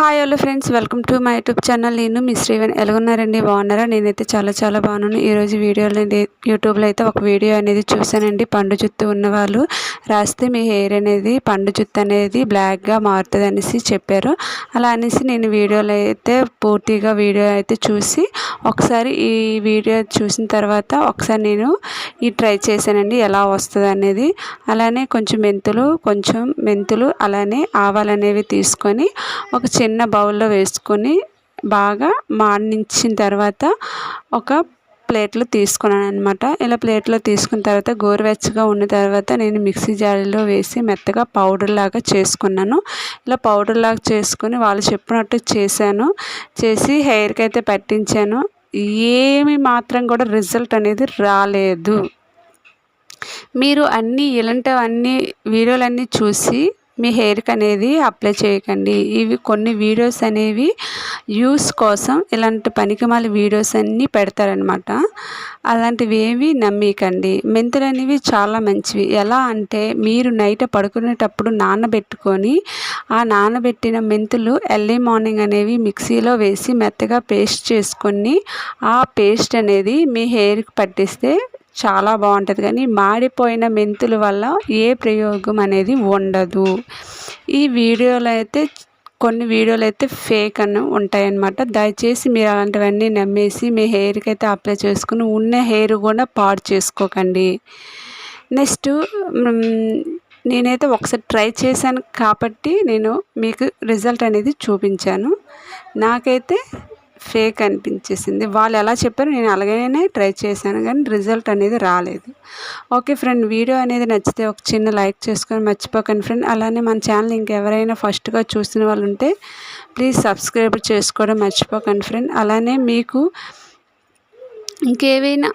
Hi hello friends welcome to my YouTube channel నేను మీ శ్రీవన్. ఎలాగున్నారండి? బాగున్నారా? నేనైతే చాలా చాలా బాగున్నాను. ఈరోజు వీడియోలో యూట్యూబ్లో అయితే ఒక వీడియో అనేది చూశానండి. పండు జుత్తు ఉన్నవాళ్ళు రాస్తే మీ హెయిర్ అనేది పండు జుత్తు అనేది బ్లాక్గా మారుతుంది అనేసి చెప్పారు. అలా అనేసి నేను వీడియోలో అయితే పూర్తిగా వీడియో అయితే చూసి ఒకసారి ఈ వీడియో చూసిన తర్వాత ఒకసారి నేను ఈ ట్రై చేశానండి. ఎలా వస్తుంది అనేది అలానే కొంచెం మెంతులు కొంచెం మెంతులు అలానే ఆవాలు అనేవి తీసుకొని ఒక చిన్న చిన్న బౌల్లో వేసుకొని బాగా మాడించిన తర్వాత ఒక ప్లేట్లో తీసుకున్నాను అనమాట ఇలా ప్లేట్లో తీసుకున్న తర్వాత గోరువెచ్చగా ఉన్న తర్వాత నేను మిక్సీ జాడీలో వేసి మెత్తగా పౌడర్ లాగా చేసుకున్నాను. ఇలా పౌడర్ లాగా చేసుకుని వాళ్ళు చెప్పినట్టు చేశాను. చేసి హెయిర్కి అయితే పట్టించాను. ఏమి మాత్రం కూడా రిజల్ట్ అనేది రాలేదు. మీరు అన్నీ ఇలాంటివన్నీ వీడియోలన్నీ చూసి మీ హెయిర్కి అనేది అప్లై చేయకండి. ఇవి కొన్ని వీడియోస్ అనేవి యూస్ కోసం ఇలాంటి పనికిమాల వీడియోస్ అన్నీ పెడతారనమాట అలాంటివి ఏవి నమ్మకండి మెంతులు అనేవి చాలా మంచివి. ఎలా అంటే మీరు నైట్ పడుకునేటప్పుడు నానబెట్టుకొని ఆ నానబెట్టిన మెంతులు ఎర్లీ మార్నింగ్ అనేవి మిక్సీలో వేసి మెత్తగా పేస్ట్ చేసుకొని ఆ పేస్ట్ అనేది మీ హెయిర్కి పట్టిస్తే చాలా బాగుంటుంది. కానీ మాడిపోయిన మెంతుల వల్ల ఏ ప్రయోగం అనేది ఉండదు. ఈ వీడియోలో అయితే కొన్ని వీడియోలు అయితే ఫేక్ అని ఉంటాయన్నమాట. దయచేసి మీరు అలాంటివన్నీ నమ్మేసి మీ హెయిర్కి అయితే అప్లై చేసుకుని ఉన్న హెయిర్ కూడా పాడు చేసుకోకండి. నెక్స్ట్ నేనైతే ఒకసారి ట్రై చేశాను కాబట్టి నేను మీకు రిజల్ట్ అనేది చూపించాను. నాకైతే ఫేక్ అనిపించేసింది. వాళ్ళు ఎలా చెప్పారు నేను అలాగనే ట్రై చేశాను కానీ రిజల్ట్ అనేది రాలేదు. ఓకే ఫ్రెండ్ వీడియో అనేది నచ్చితే ఒక చిన్న లైక్ చేసుకొని మర్చిపోకండి ఫ్రెండ్. అలానే మన ఛానల్ ఇంకెవరైనా ఫస్ట్గా చూసిన వాళ్ళు ఉంటే ప్లీజ్ సబ్స్క్రైబ్ చేసుకోవడం మర్చిపోకండి ఫ్రెండ్. అలానే మీకు ఇంకేవైనా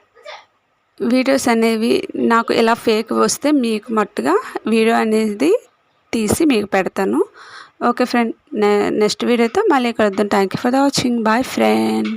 వీడియోస్ అనేవి నాకు ఇలా ఫేక్ వస్తే మీకు మట్టుగా వీడియో అనేది తీసి మీకు పెడతాను. ఓకే ఫ్రెండ్ నెక్స్ట్ వీడియోతో మళ్ళీ కలుద్దాం. Thank you for the watching bye friend